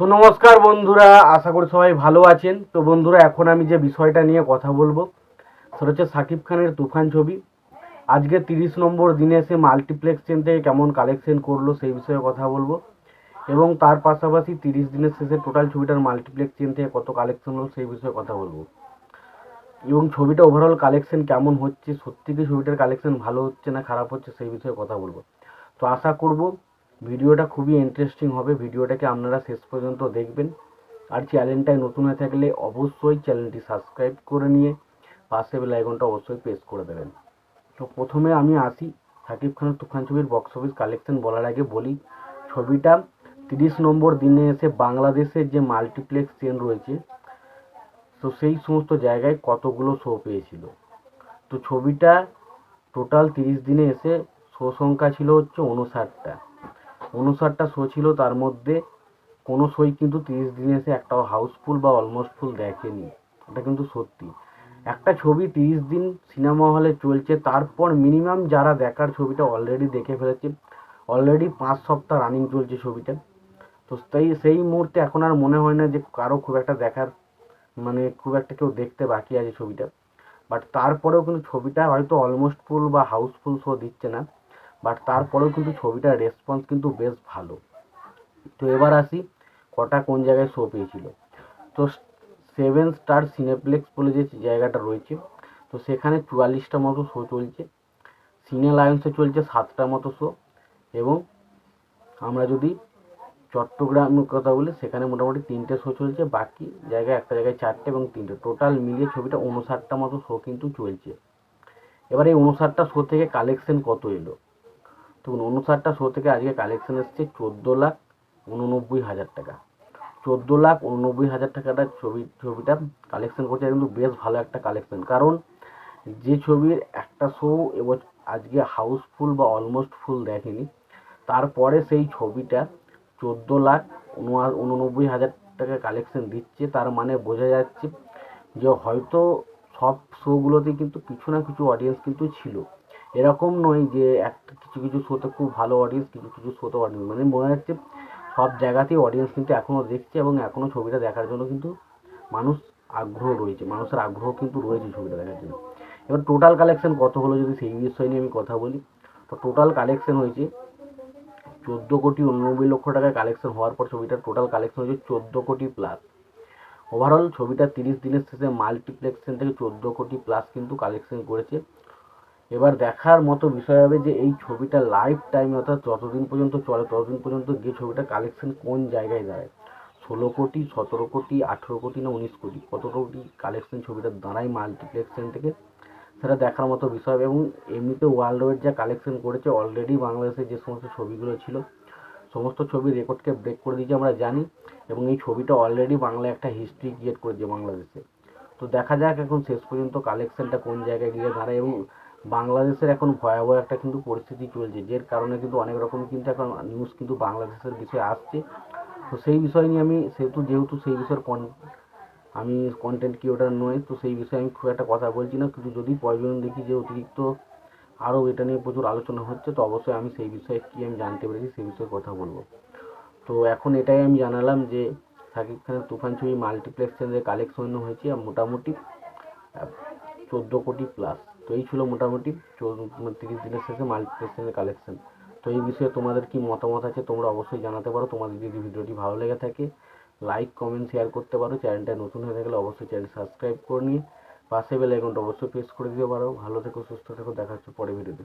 তো নমস্কার বন্ধুরা, আশা করি সবাই ভালো আছেন। তো বন্ধুরা, এখন আমি যে বিষয়টা নিয়ে কথা বলব, সেটা হচ্ছে সাকিব খানের তুফান ছবি। আজকে তিরিশ নম্বর দিনে এসে মাল্টিপ্লেক্স চেন থেকে কেমন কালেকশন করল সেই বিষয়ে কথা বলব। এবং তার পাশাপাশি তিরিশ দিনের শেষে টোটাল ছবিটার মাল্টিপ্লেক্স চেন থেকে কত কালেকশন হলো সেই বিষয়ে কথা বলব। এবং ছবিটা ওভারঅল কালেকশন কেমন হচ্ছে, সত্যি কি ছবিটার কালেকশন ভালো হচ্ছে না খারাপ হচ্ছে সেই বিষয়ে কথা বলব। তো আশা করব ভিডিওটা খুবই ইন্টারেস্টিং হবে। ভিডিওটাকে আপনারা শেষ পর্যন্ত দেখবেন। আর চ্যানেলটায় নতুন হয়ে থাকলে অবশ্যই চ্যানেলটি সাবস্ক্রাইব করে নিয়ে পাশে বেল আইকনটা অবশ্যই প্রেস করে দেবেন। তো প্রথমে আমি আসি সাকিব খানের তুফান ছবির বক্স অফিস কালেকশন বলার আগে বলি, ছবিটা তিরিশ নম্বর দিনে এসে বাংলাদেশের যে মাল্টিপ্লেক্স চেন রয়েছে, তো সেই সমস্ত জায়গায় কতগুলো শো পেয়েছিল। তো ছবিটা টোটাল তিরিশ দিনে এসে শো সংখ্যা ছিল হচ্ছে উনষাটটা উনষাটটা শো ছিল, তার মধ্যে কোনো শোই কিন্তু তিরিশ দিনে এসে একটাও হাউসফুল বা অলমোস্ট ফুল দেখেনি। এটা কিন্তু সত্যি। একটা ছবি তিরিশ দিন সিনেমা হলে চলছে, তারপর মিনিমাম যারা দেখার ছবিটা অলরেডি দেখে ফেলেছে অলরেডি পাঁচ সপ্তাহ রানিং চলছে ছবিটা। তো সেই সেই মুহূর্তে এখন আর মনে হয় না যে কারও খুব একটা দেখার মানে খুব একটা কেউ দেখতে বাকি আছে ছবিটা। বাট তারপরেও কিন্তু ছবিটা হয়তো অলমোস্ট ফুল বা হাউসফুল শো দিচ্ছে না। বাট তারপরেও কিন্তু ছবিটার রেসপন্স কিন্তু বেশ ভালো। তো এবার আসি, কটা কোন জায়গায় শো পেয়েছিল? তো সেভেন স্টার সিনেপ্লেক্স বলে যে জায়গাটা রয়েছে, তো সেখানে চুয়াল্লিশটা মতো শো চলছে। সিনে লায়ন্সে চলছে সাতটা মতো শো এবং আমরা যদি চট্টগ্রামের কথা বলি, সেখানে মোটামুটি তিনটে শো চলছে, বাকি জায়গায় একটা জায়গায় চারটে এবং তিনটে। টোটাল মিলিয়ে ছবিটা উনষাটটা মতো শো কিন্তু চলছে। এবার এই উনষাটটা শো থেকে কালেকশন কত এলো? তো উনষাটটা শো থেকে আজকে কালেকশন এসছে চোদ্দ লাখ উননব্বই হাজার টাকা। চোদ্দ লাখ উননব্বই হাজার টাকাটা ছবি, ছবিটা কালেকশন করছে কিন্তু বেশ ভালো একটা কালেকশন কারণ যে ছবির একটা শো এবার আজকে হাউসফুল বা অলমোস্ট ফুল দেখেনি, তারপরে সেই ছবিটা চোদ্দ লাখ উননব্বই হাজার টাকা কালেকশন দিচ্ছে, তার মানে বোঝা যাচ্ছে যে হয়তো সব শোগুলোতে কিন্তু কিছু না কিছু অডিয়েন্স কিন্তু ছিল। এরকম নয় যে একটা কিছু কিছু শোতে খুব ভালো অডিয়েন্স কিছু কিছু শোতে অডিয়েন্স মানে মনে হচ্ছে সব জায়গাতেই অডিয়েন্স কিন্তু এখনও দেখছে এবং এখনও ছবিটা দেখার জন্য কিন্তু মানুষ আগ্রহ রয়েছে। মানুষের আগ্রহ কিন্তু রয়েছে ছবিটা দেখার জন্য। এবার টোটাল কালেকশন কত হলো যদি সেই বিষয় নিয়ে আমি কথা বলি? তো টোটাল কালেকশন হয়েছে চোদ্দ কোটি উননব্বই লক্ষ টাকায় কালেকশন হওয়ার পর ছবিটার টোটাল কালেকশন হয়েছে চোদ্দ কোটি প্লাস ওভারঅল ছবিটা তিরিশ দিনের শেষে মাল্টিপ্লেক্সেন থেকে চোদ্দ কোটি প্লাস কিন্তু কালেকশন করেছে। এবার দেখার মতো বিষয় হবে যে এই ছবিটা লাইফ টাইমে অর্থাৎ যতদিন পর্যন্ত চলে, ততদিন পর্যন্ত গিয়ে ছবিটা কালেকশন কোন জায়গায় দাঁড়ায়? ষোলো কোটি, সতেরো কোটি, আঠেরো কোটি না উনিশ কোটি? কত কোটি কালেকশন ছবিটা দাঁড়ায় মাল্টিপ্লেক্সেন থেকে? সেটা দেখার মতো বিষয় হবে। এবং এমনিতে ওয়ার্ল্ড ওয়াইড যা কালেকশন করেছে অলরেডি বাংলাদেশে যে সমস্ত ছবিগুলো ছিল, সমস্ত ছবি রেকর্ডকে ব্রেক করে দিয়েছে আমরা জানি। এবং এই ছবিটা অলরেডি বাংলায় একটা হিস্ট্রি ক্রিয়েট করেছে বাংলাদেশে। তো দেখা যাক এখন শেষ পর্যন্ত কালেকশনটা কোন জায়গায় গিয়ে দাঁড়ায় এবং বাংলাদেশের এখন ভয়াবহ একটা কিন্তু পরিস্থিতি চলছে, যের কারণে কিন্তু অনেক রকম কিন্তু এখন নিউজ কিন্তু বাংলাদেশের বিষয়ে আসছে। তো সেই বিষয় নিয়ে আমি, সেহেতু যেহেতু সেই বিষয়ের কন আমি কন্টেন্ট ক্রিয়েটার নই, তো সেই বিষয়ে আমি খুব একটা কথা বলছি না। কিন্তু যদি প্রয়োজন দেখি যে অতিরিক্ত আরও এটা নিয়ে প্রচুর আলোচনা হচ্ছে, তো অবশ্যই আমি সেই বিষয়ে কী আমি জানতে পেরেছি সেই বিষয়ে কথা বলব। তো এখন এটাই আমি জানালাম যে শাকিব খানের তুফান ছবি মাল্টিপ্লেক্স চ্যানেলে কালেকশন হয়েছে মোটামুটি চোদ্দ কোটি প্লাস তো এই ছিল মোটামুটি তিরিশ দিনের শেষে মাল্টিপ্লেক্স চ্যানেলে কালেকশন তো এই বিষয়ে তোমাদের কি মতামত আছে তোমরা অবশ্যই জানাতে পারো। তোমাদের যদি ভিডিওটি ভালো লেগে থাকে লাইক কমেন্ট শেয়ার করতে পারো। চ্যানেলটা নতুন হয়ে থাকলে অবশ্যই চ্যানেল সাবস্ক্রাইব করে নিয়ে পাশে বেল আইকনটা অবশ্যই প্রেস করে দিতে পারো। ভালো থেকো, সুস্থ থেকো, দেখা হচ্ছে পরে ভিডিওতে